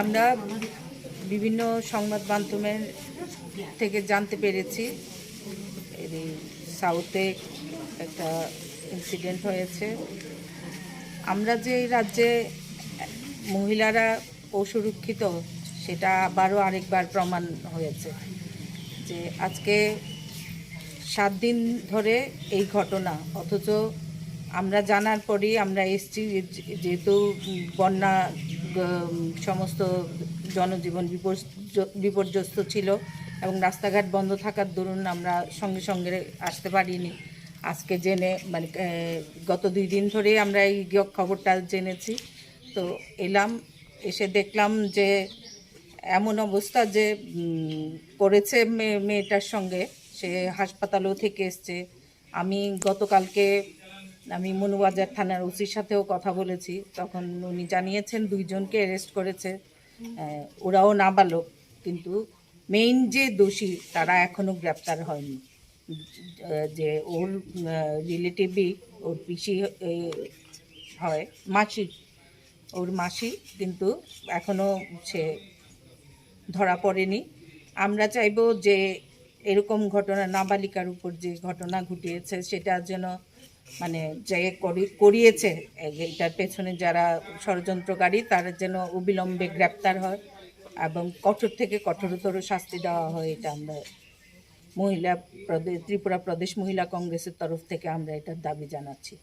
আমরা বিভিন্ন সংবাদ মাধ্যমের থেকে জানতে পেরেছি। সাউথে একটা ইনসিডেন্ট হয়েছে। আমরা যে রাজ্যে মহিলারা অসুরক্ষিত সেটা আবারও আরেকবার প্রমাণ হয়েছে যে আজকে সাত দিন ধরে এই ঘটনা, অথচ আমরা জানার পরই আমরা এসছি যেহেতু বন্যা সমস্ত জনজীবন বিপর্য- বিপর্যস্ত ছিল এবং রাস্তাঘাট বন্ধ থাকার দরুন আমরা সঙ্গে সঙ্গে আসতে পারিনি। আজকে জেনে মানে গত দুই দিন ধরেই আমরা এই খবরটা জেনেছি। তো এলাম, এসে দেখলাম যে এমন অবস্থা যে করেছে মেয়ে মেয়েটার সঙ্গে। সে হাসপাতালও থেকে এসছে। আমি গতকালকে, আমি মনুবাজার থানার ওসির সাথেও কথা বলেছি। তখন উনি জানিয়েছেন দুইজনকে অ্যারেস্ট করেছে। ওরাও নাবালক, কিন্তু মেইন যে দোষী, তারা এখনও গ্রেপ্তার হয়নি। যে ওর রিলেটিভই ওর পিসি হয় মাসি ওর মাসি, কিন্তু এখনও সে ধরা পড়েনি। আমরা চাইব যে এরকম ঘটনা, নাবালিকার উপর যে ঘটনা ঘটিয়েছে, সেটা যেন মানে যে করি- করিয়েছে এটার পেছনে যারা ষড়যন্ত্রকারী, তারা যেন অবিলম্বে গ্রেপ্তার হয় এবং কঠোর থেকে কঠোরতর শাস্তি দেওয়া হয়, এটা আমরা মহিলা প্রদেশ ত্রিপুরা প্রদেশ মহিলা কংগ্রেসের তরফ থেকে আমরা এটার দাবি জানাচ্ছি।